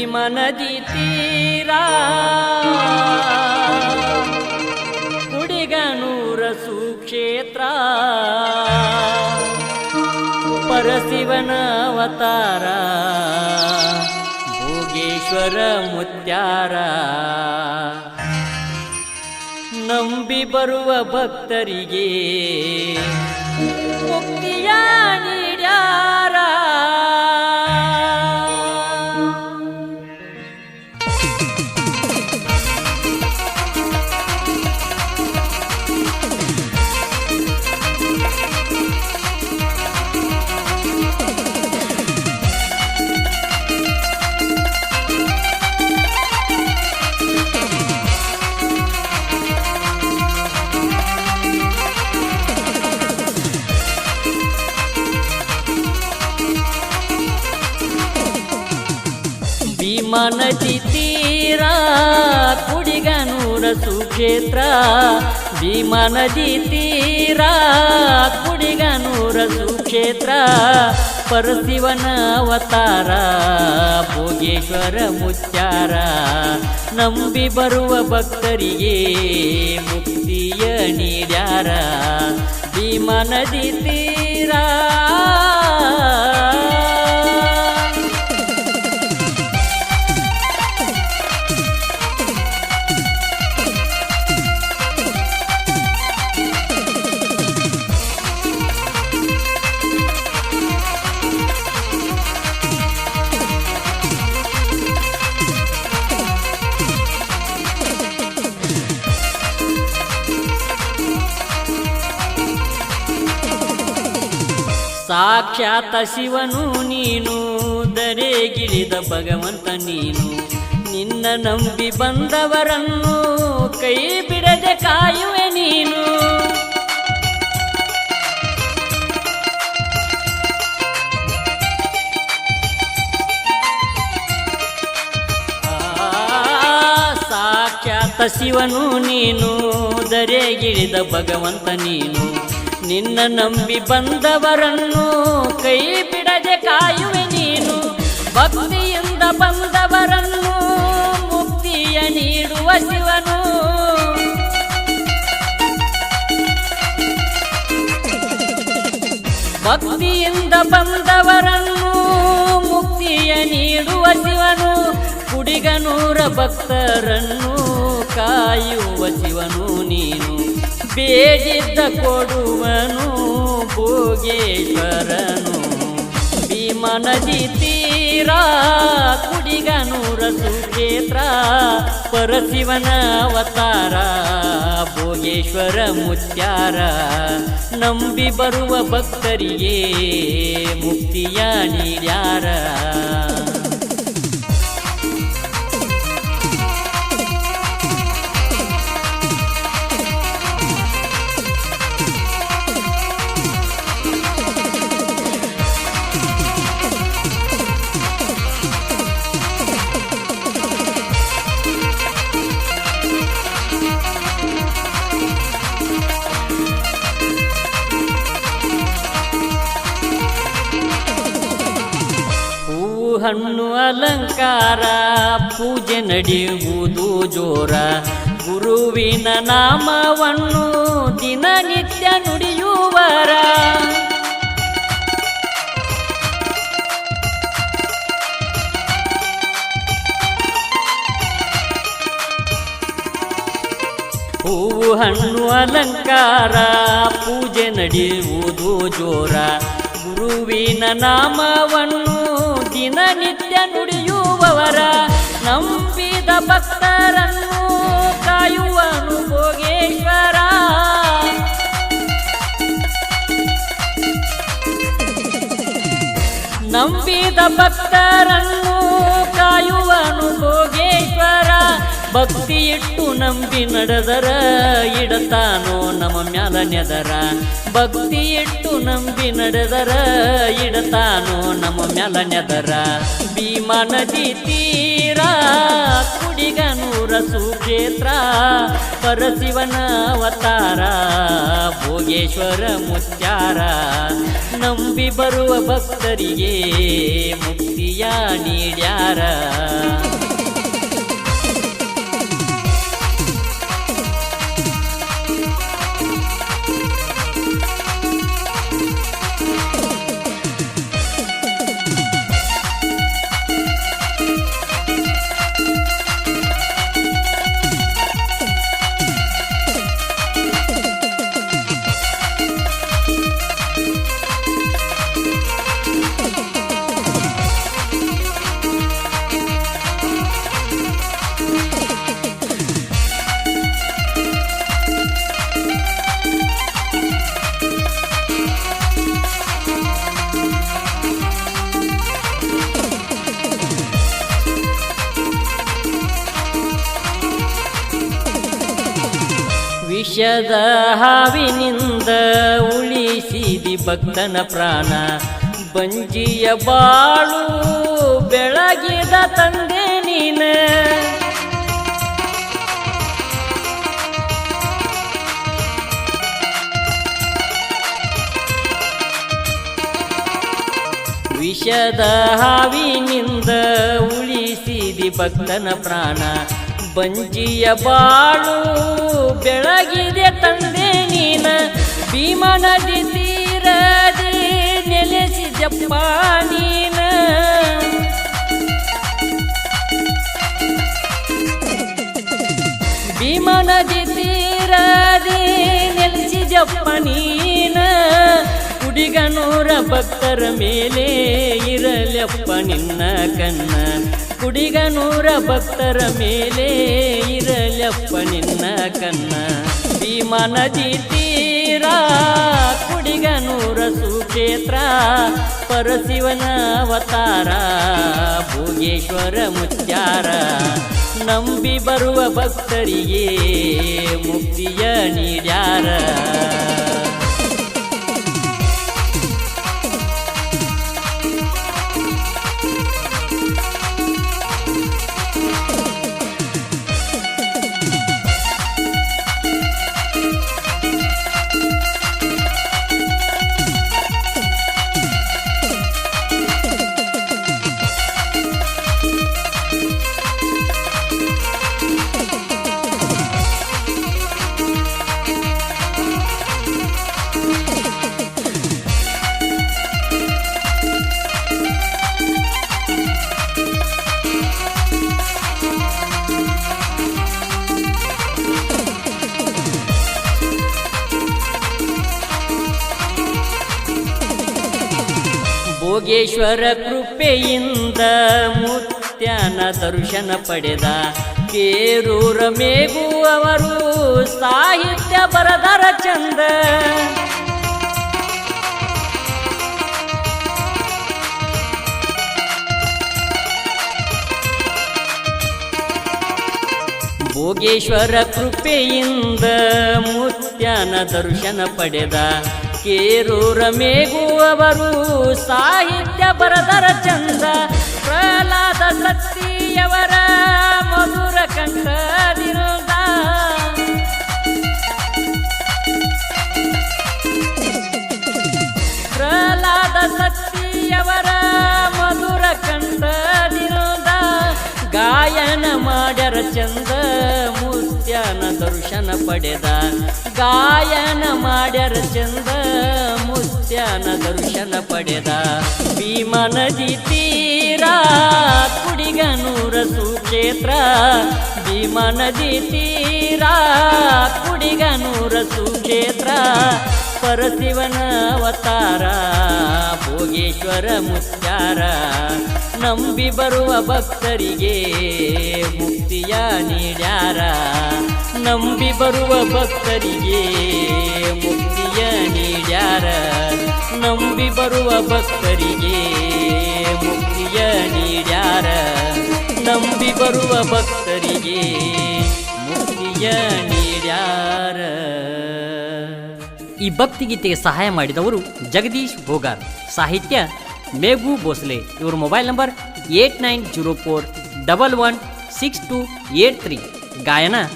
ಭೀಮ ನದಿ ತೀರ? ಕುಡಿಗನೂರ ಸುಕ್ಷೇತ್ರ? ಪರಶಿವನ ಅವತಾರ? ಭೋಗೇಶ್ವರ ಮುತ್ಯಾರ? ನಂಬಿ ಬರುವ ಭಕ್ತರಿಗೆ ಮುಕ್ತಿಯ ಭೀಮಾ ನದಿ ತೀರ, ಕುಡಿಗನೂರ ಸುಕ್ಷೇತ್ರ. ಭೀಮನದಿ ತೀರ, ಕುಡಿಗನೂರ ಸುಕ್ಷೇತ್ರ. ಪರಶಿವನ ಅವತಾರ, ಭೋಗೇಶ್ವರ ಮುಚ್ಚಾರ. ನಂಬಿ ಬರುವ ಭಕ್ತರಿಗೆ ಮುಕ್ತಿಯ ನೀಡ್ಯಾರ. ಭೀಮನದಿ ತೀರ ಸಾಕ್ಷಾತ ಶಿವನು ನೀನು ದರೆಗಿಳಿದ ಭಗವಂತ ನೀನು. ನಿನ್ನ ನಂಬಿ ಬಂದವರನ್ನು ಕೈ ಬಿಡದೆ ಕಾಯುವೆ ನೀನು. ಸಾಕ್ಷಾತ ಶಿವನು ನೀನು ದರೆಗಿಳಿದ ಭಗವಂತ ನೀನು. ನಿನ್ನ ನಂಬಿ ಬಂದವರನ್ನು ಕೈ ಬಿಡದೆ ಕಾಯುವೆ ನೀನು. ಭಕ್ತಿಯಿಂದ ಬಂದವರನ್ನು ಮುಕ್ತಿಯ ನೀಡುವ ಶಿವನು. ಭಕ್ತಿಯಿಂದ ಬಂದವರನ್ನು ಮುಕ್ತಿಯ ನೀಡುವ ಶಿವನು. ಕುಡಿಗನೂರ ಭಕ್ತರನ್ನು ಕಾಯುವ ಶಿವನು ನೀನು. ಬೇಡಿದ್ದ ಕೊಡುವನು ಭೋಗೇಶ್ವರನು. ಭೀಮನ ನದಿ ತೀರ, ಕುಡಿಗನೂರ ಸುಕ್ಷೇತ್ರ, ಪರಶಿವನ ಅವತಾರ, ಭೋಗೇಶ್ವರ ಮುತ್ಯಾರ ನಂಬಿ ಬರುವ ಭಕ್ತರಿಗೆ ಮುಕ್ತಿಯ ನೀಡ್ಯಾರ. ಹಣ್ಣು ಅಲಂಕಾರ, ಪೂಜೆ ನಡೆಯುವುದು ಜೋರ. ಗುರುವಿನ ನಾಮವನ್ನು ದಿನನಿತ್ಯ ನುಡಿಯುವರ. ಹೂವು ಹಣ್ಣು ಅಲಂಕಾರ, ಪೂಜೆ ನಡೆಯುವುದು ಜೋರ. ಗುರುವಿನ ನಾಮವನ್ನು ದಿನನಿತ್ಯ ನುಡಿಯುವವರ ನಂಬಿದ ಭಕ್ತರನ್ನು ಕಾಯುವನು ಭೋಗೇಶ್ವರ. ನಂಬಿದ ಭಕ್ತರನ್ನು ಭಕ್ತಿ ಇಟ್ಟು ನಂಬಿ ನಡೆದರ ಇಡತಾನೋ ನಮ್ಮ ಮ್ಯಾಲ ನೆದರ. ಭಕ್ತಿ ಇಟ್ಟು ನಂಬಿ ನಡೆದರ ಇಡತಾನೋ ನಮ್ಮ ಮ್ಯಾಲ ನೆದರ. ಭೀಮ ನದಿ ತೀರ, ಕುಡಿಗನೂರ ಸುಕ್ಷೇತ್ರ ಪರಶಿವನ ಅವತಾರ, ಭೋಗೇಶ್ವರ ಮುತ್ಯಾರ. ನಂಬಿ ಬರುವ ಭಕ್ತರಿಗೆ ಮುಕ್ತಿಯ ನೀಡ್ಯಾರ. ವಿಷದ ಹಾವಿನಿಂದ ಉಳಿಸಿದಿ ಭಕ್ತನ ಪ್ರಾಣ. ಬಂಜಿಯ ಬಾಳು ಬೆಳಗಿದ ತಂದೆ ನೀನ. ವಿಷದ ಹಾವಿನಿಂದ ಉಳಿಸಿದಿ ಭಕ್ತನ ಪ್ರಾಣ. ಬಂಜಿಯ ಬಾಳು ಬೆಳಗಿದೆ ತಂದೆ ನೀನ. ಭೀಮ ನದಿ ತೀರದಿ ನೆಲೆಸಿದಪ್ಪ ನೀನ. ಭೀಮ ನದಿ ತೀರದಿ ನೆಲೆಸಿದಪ್ಪ ನೀನ. ಕುಡಿಗನೂರ ಭಕ್ತರ ಮೇಲೆ ಇರಲಪ್ಪ ನಿನ್ನ ಕನ್ನ ಕುಡಿಗನೂರ ಭಕ್ತರ ಮೇಲೆ ಇರಲಪ್ಪ ನಿನ್ನ ಕನ್ನ. ಭೀಮ ನದಿ ತೀರ ಕುಡಿಗನೂರ ಸುಕ್ಷೇತ್ರ ಪರಶಿವನ ಅವತಾರ, ಭೋಗೇಶ್ವರ ಮುತ್ಯಾರ ನಂಬಿ ಬರುವ ಭಕ್ತರಿಗೆ ಮುಕ್ತಿಯ ನೀಡ್ಯಾರ. ಭೋಗೇಶ್ವರ ಕೃಪೆಯಿಂದ ಮುತ್ಯನ ದರ್ಶನ ಪಡೆದ. ಕೇರೂರ ಮೇಘು ಅವರು ಸಾಹಿತ್ಯ ಬರದರ ಚಂದ. ಭೋಗೇಶ್ವರ ಕೃಪೆಯಿಂದ ಮುತ್ಯನ ದರ್ಶನ ಪಡೆದ. ಕೇರೂರ ರಮೇಗುವವರು ಸಾಹಿತ್ಯ ಬರದರ ಚಂದ, ಪ್ರಹ್ಲಾದ ಸತ್ತಿಯವರ ಮಧುರ ಕಂಠದಿರುದ ಪ್ರಹ್ಲಾದ ಸತ್ತಿಯವರ ಮಧುರ ಕಂಠದಿರುದ ಗಾಯನ ಮಾಡ್ಯರ ಚಂದ ಮುತ್ಯನ ದರ್ಶನ ಪಡೆದ. ಗಾಯನ ಮಾಡ್ಯರ ಚಂದ, ಮುತ್ಯನ ದರ್ಶನ ಪಡೆದ. ಭೀಮ ನದಿ ತೀರ, ಕುಡಿಗನೂರ ಸುಕ್ಷೇತ್ರ. ಭೀಮ ನದಿ ತೀರ, ಕುಡಿಗನೂರ ಸುಕ್ಷೇತ್ರ. ಪರಶಿವನ ಅವತಾರ, ಭೋಗೇಶ್ವರ ಮುತ್ಯಾರ. ನಂಬಿ ಬರುವ ಭಕ್ತರಿಗೆ ಮುಕ್ತಿಯ ನೀಡ್ಯಾರ. ನಂಬಿ ಬರುವ ಭಕ್ತರಿಗೆ ಮುಕ್ತಿಯ ನೀಡ್ಯಾರ. ನಂಬಿ ಬರುವ ಭಕ್ತರಿಗೆ ಮುಕ್ತಿಯ ನೀಡ್ಯಾರ. ನಂಬಿ ಬರುವ ಭಕ್ತರಿಗೆ ಮುಕ್ತಿಯ ನೀಡ್ಯಾರ. ಈ ಭಕ್ತಿಗೀತೆಗೆ ಸಹಾಯ ಮಾಡಿದವರು ಜಗದೀಶ್ ಭೋಗಾರ್ ಸಾಹಿತ್ಯ ಮೇಘು ಭೋಸ್ಲೆ. ಇವರ mobile number eight nine zero four double one six two eight three. ಗಾಯನ